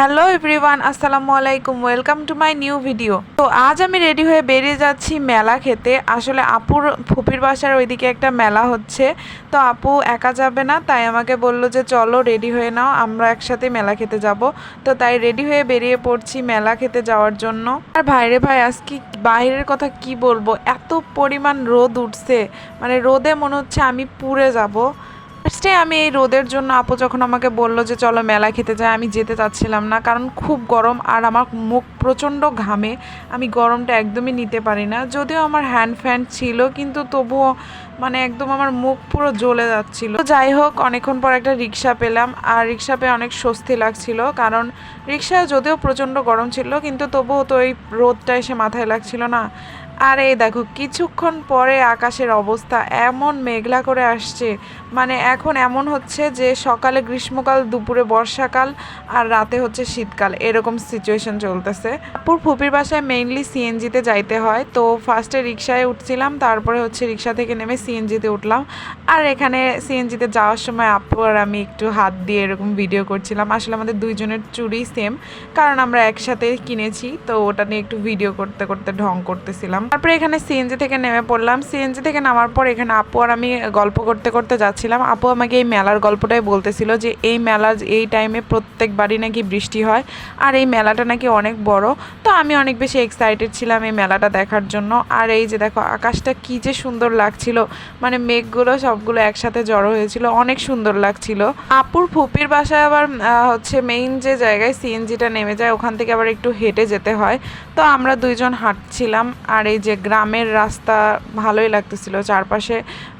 Hello everyone, আসসালামু আলাইকুম, welcome to my new video. তো আজ আমি রেডি হয়ে বেরিয়ে যাচ্ছি মেলা খেতে। আসলে আপুর ফুপির বাসার ওইদিকে একটা মেলা হচ্ছে। তো আপু একা যাবে না, তাই আমাকে বলল যে চলো রেডি হয়ে নাও, আমরা একসাথে মেলা খেতে যাব। তো তাই রেডি হয়ে বেরিয়ে পড়ছি মেলা খেতে যাওয়ার জন্য। আর ভাইরে ভাই আজকে বাইরের কথা কি বলব? এত পরিমাণ রোদ উঠছে। মানে রোদে মনে হচ্ছে আমি পুড়ে যাব। ফার্স্টে আমি এই রোদের জন্য আপু যখন আমাকে বলল যে চলো মেলা খেতে যাই, আমি যেতে চাচ্ছিলাম না কারণ খুব গরম আর আমার মুখ প্রচণ্ড ঘামে। আমি গরমটা একদমই নিতে পারি না। যদিও আমার হ্যান্ড ফ্যান ছিল, কিন্তু তবুও মানে একদম আমার মুখ পুরো জ্বলে যাচ্ছিল। যাই হোক, অনেকক্ষণ পর একটা রিক্সা পেলাম আর রিক্সা পেয়ে অনেক স্বস্তি লাগছিল কারণ রিক্সায় যদিও প্রচণ্ড গরম ছিল, কিন্তু তবুও তো এই রোদটা এসে মাথায় লাগছিল না। আর এই দেখো, কিছুক্ষণ পরে আকাশের অবস্থা এমন মেঘলা করে আসছে। মানে এখন এমন হচ্ছে যে সকালে গ্রীষ্মকাল, দুপুরে বর্ষাকাল আর রাতে হচ্ছে শীতকাল। এরকম সিচুয়েশন চলতেছে। আপুর ফুপির বাসায় মেইনলি সিএনজিতে যাইতে হয়। তো ফার্স্টে রিক্সায় উঠছিলাম, তারপরে হচ্ছে রিক্সা থেকে নেমে সিএনজিতে উঠলাম। আর এখানে সিএনজিতে যাওয়ার সময় আপু আর আমি একটু হাত দিয়ে এরকম ভিডিও করছিলাম। আসলে আমাদের দুইজনের চুরি সেম কারণ আমরা একসাথে কিনেছি। তো ওটা নিয়ে একটু ভিডিও করতে করতে ঢং করতেছিলাম। তারপরে এখানে সিএনজি থেকে নেমে পড়লাম। সিএনজি থেকে নামার পর এখানে আপু আর আমি গল্প করতে করতে যাচ্ছিলাম। আপু আমাকে এই মেলার গল্পটাই বলতেছিল যে, এই মেলা এই টাইমে প্রত্যেকবারই নাকি বৃষ্টি হয় আর এই মেলাটা নাকি অনেক বড়। তো আমি অনেক বেশি এক্সাইটেড ছিলাম এই মেলাটা দেখার জন্য। আর এই যে দেখো, আকাশটা কি যে সুন্দর লাগছিল। মানে মেঘগুলো সবগুলো একসাথে জড়ো হয়েছিল, অনেক সুন্দর লাগছিল। আপুর ফুপির বাসায় আবার হচ্ছে মেইন যে জায়গায় সিএনজিটা নেমে যায়, ওখান থেকে আবার একটু হেঁটে যেতে হয়। তো আমরা দুইজন হাঁটছিলাম আর এই যে গ্রামের রাস্তা ভালোই লাগতেছিল, চারপাশে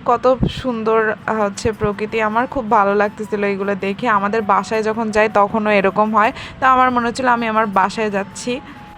কত সুন্দর হচ্ছে প্রকৃতি, আমার খুব ভালো লাগতেছিল এগুলো দেখে। আমাদের বাসায় যখন যাই তখনও এরকম হয়। তো আমার মনে হচ্ছিল আমি আমার বাসায় যাচ্ছি।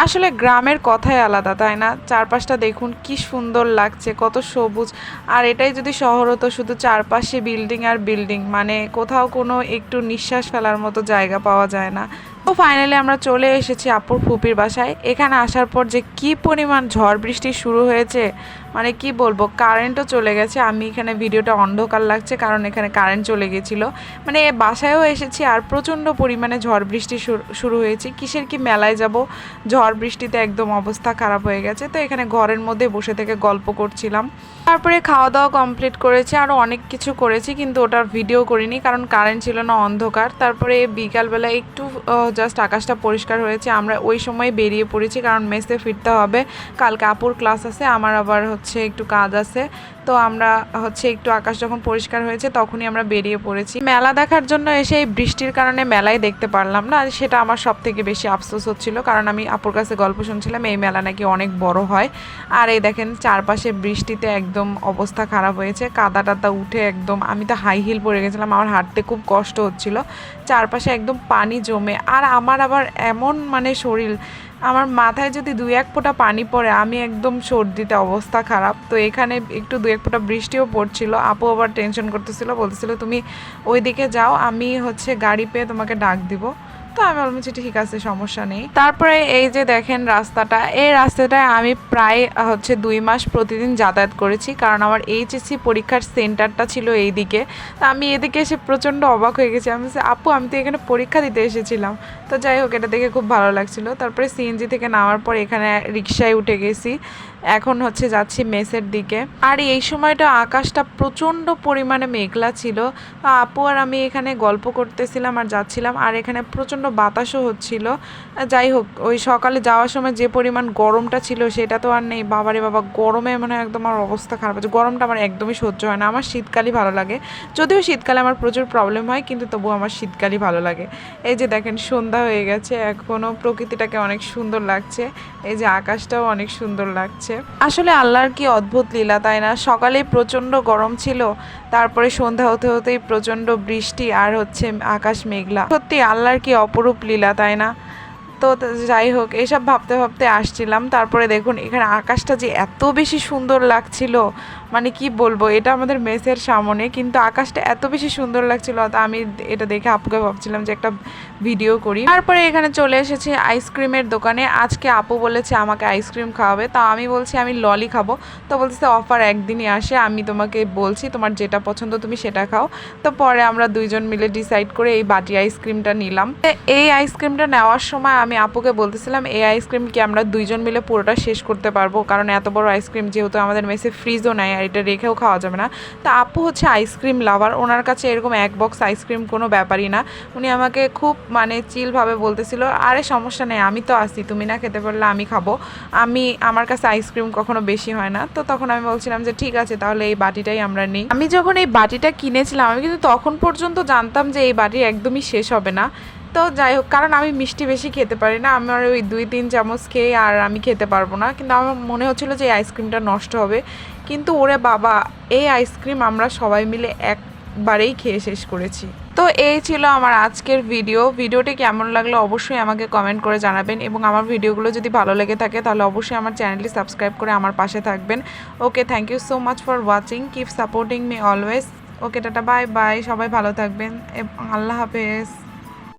আসলে গ্রামের কথাই আলাদা, তাই না? চারপাশটা দেখুন কি সুন্দর লাগছে, কত সবুজ। আর এটাই যদি শহর হতো, শুধু চারপাশে বিল্ডিং আর বিল্ডিং মানে কোথাও কোনো একটু নিঃশ্বাস ফেলার মতো জায়গা পাওয়া যায় না। তো ফাইনালি আমরা চলে এসেছি আপুর ফুপির বাসায়। এখানে আসার পর যে কি পরিমাণ ঝড় বৃষ্টি শুরু হয়েছে মানে কি বলব কারেন্টও চলে গেছে। আমি এখানে ভিডিওটা অন্ধকার লাগছে কারণ এখানে কারেন্ট চলে গেছিল। মানে বাসায়ও এসেছি আর প্রচণ্ড পরিমাণে ঝড় বৃষ্টি শুরু- হয়েছে। কিসের কি মেলায় যাব? ঝড় বৃষ্টিতে একদম অবস্থা খারাপ হয়ে গেছে। তো এখানে ঘরের মধ্যে বসে থেকে গল্প করছিলাম। তারপরে খাওয়া দাওয়া কমপ্লিট করেছি আরও অনেক কিছু করেছি, কিন্তু ওটার ভিডিও করিনি কারণ কারেন্ট ছিল না অন্ধকার। তারপরে বিকালবেলা একটু জাস্ট আকাশটা পরিষ্কার হয়েছে, আমরা ওই সময় বেরিয়ে পড়েছি কারণ মেসে ফিরতে হবে। কাল কাপুর ক্লাস আছে, আমার আবার হচ্ছে একটু কাজ আছে। তো আমরা হচ্ছে একটু আকাশ যখন পরিষ্কার হয়েছে, তখনই আমরা বেরিয়ে পড়েছি। মেলা দেখার জন্য এসে এই বৃষ্টির কারণে মেলায় দেখতে পারলাম না, সেটা আমার সব থেকে বেশি আফসোস হচ্ছিল। কারণ আমি আপুর কাছে গল্প শুনছিলাম, এই মেলা নাকি অনেক বড় হয়। আর এই দেখেন, চারপাশে বৃষ্টিতে একদম অবস্থা খারাপ হয়েছে, কাদা টাদা উঠে একদম, আমি তো হাই হিল পরে গেছিলাম, আমার হাঁটতে খুব কষ্ট হচ্ছিল। চারপাশে একদম পানি জমে, আর আমার আবার এমন মানে শরীর, আমার মাথায় যদি দুই এক ফোঁটা পানি পড়ে, আমি একদম সর্দিতে অবস্থা খারাপ। তো এখানে একটু দু এক ফোঁটা বৃষ্টিও পড়ছিল, আপু আবার টেনশন করতেছিল, বলতেছিল, তুমি ওইদিকে যাও, আমি হচ্ছে গাড়ি পেয়ে তোমাকে ডাক দিব। তো আমি বললাম যে ঠিক আছে, সমস্যা নেই। তারপরে এই যে দেখেন রাস্তাটা, এই রাস্তাটায় আমি প্রায়, হচ্ছে দুই মাস প্রতিদিন যাতায়াত করেছি, কারণ আমার এইচএসসি পরীক্ষার সেন্টারটা ছিল এই দিকে তা আমি এদিকে এসে প্রচণ্ড অবাক হয়ে গেছি। আমি আপু, আমি তো এখানে পরীক্ষা দিতে এসেছিলাম। তো যাই হোক, এটা দেখে খুব ভালো লাগছিল। তারপরে সিএনজি থেকে নামার পর এখানে রিক্সায় উঠে গেছি। এখন হচ্ছে যাচ্ছি মেসের দিকে। আর এই সময়টা আকাশটা প্রচণ্ড পরিমাণে মেঘলা ছিল। আপু আর আমি এখানে গল্প করতেছিলাম আর যাচ্ছিলাম আর এখানে প্রচণ্ড বাতাসও হচ্ছিল। যাই হোক, ওই সকালে যাওয়ার সময় যে পরিমাণ গরমটা ছিল সেটা তো আর নেই। বাবারে বাবা, গরমে মানে একদম আমার অবস্থা খারাপ হচ্ছে। গরমটা আমার একদমই সহ্য হয় না। আমার শীতকালই ভালো লাগে। যদিও শীতকালে আমার প্রচুর প্রবলেম হয়, কিন্তু তবুও আমার শীতকালই ভালো লাগে। এই যে দেখেন, সন্ধ্যা হয়ে গেছে। এখনও প্রকৃতিটাকে অনেক সুন্দর লাগছে। এই যে আকাশটাও অনেক সুন্দর লাগছে। আসলে আল্লাহর কি অদ্ভুত লীলা, তাই না? সকালে প্রচণ্ড গরম ছিল, তারপরে সন্ধ্যা হতে হতেই প্রচণ্ড বৃষ্টি আর হচ্ছে আকাশ মেঘলা। সত্যি আল্লাহর কি অপরূপ লীলা, তাই না? তো যাই হোক এইসব ভাবতে ভাবতে আসছিলাম। তারপরে দেখুন, এখানে আকাশটা যে এত বেশি সুন্দর লাগছিল মানে কি বলব, এটা আমাদের মেসের সামনে, কিন্তু আকাশটা এত বেশি সুন্দর লাগছিল তা আমি এটা দেখে আপুকে ভাবছিলাম যে একটা ভিডিও করি। তারপরে এখানে চলে এসেছি আইসক্রিমের দোকানে। আজকে আপু বলেছে আমাকে আইসক্রিম খাওয়াবে, তা আমি বলছি আমি ললি খাব। তো বলতেছে অফার একদিনই আসে, আমি তোমাকে বলছি তোমার যেটা পছন্দ তুমি সেটা খাও। তো পরে আমরা দুইজন মিলে ডিসাইড করে এই বাটি আইসক্রিমটা নিলাম। এই আইসক্রিমটা নেওয়ার সময় আমি আপুকে বলতেছিলাম, এই আইসক্রিম কি আমরা দুইজন মিলে পুরোটা শেষ করতে পারব? কারণ এত বড় আইসক্রিম যেহেতু আমাদের মেসে ফ্রিজও নাই আর এটা রেখেও খাওয়া যাবে না। তা আপু হচ্ছে আইসক্রিম লাভার ওনার কাছে এরকম এক বক্স আইসক্রিম কোনো ব্যাপারই না। উনি আমাকে খুব মানে চিলভাবে বলতেছিল, আরে সমস্যা নেই, আমি তো আসি তুমি না খেতে পারলে আমি খাব। আমি, আমার কাছে আইসক্রিম কখনো বেশি হয় না। তো তখন আমি বলছিলাম যে, ঠিক আছে, তাহলে এই বাটিটাই আমরা নিই। আমি যখন এই বাটিটা কিনেছিলাম, আমি কিন্তু তখন পর্যন্ত জানতাম যে এই বাটি একদমই শেষ হবে না। তো যাই হোক, কারণ আমি মিষ্টি বেশি খেতে পারি না। আমার ওই দুই, তিন চামচ খেয়ে আর আমি খেতে পারব না। কিন্তু আমার মনে হচ্ছিল যে এই আইসক্রিমটা নষ্ট হবে। কিন্তু ওরে বাবা, এই আইসক্রিম আমরা সবাই মিলে একবারেই খেয়ে শেষ করেছি। তো এই ছিল আমার আজকের ভিডিও। ভিডিওটি কেমন লাগল অবশ্যই আমাকে কমেন্ট করে জানাবেন এবং আমার ভিডিওগুলো যদি ভালো লেগে থাকে, তাহলে অবশ্যই আমার চ্যানেলটি সাবস্ক্রাইব করে আমার পাশে থাকবেন। Okay thank you so much for watching keep supporting me always okay, tata bye bye সবাই ভালো থাকবেন আল্লাহ হাফেজ।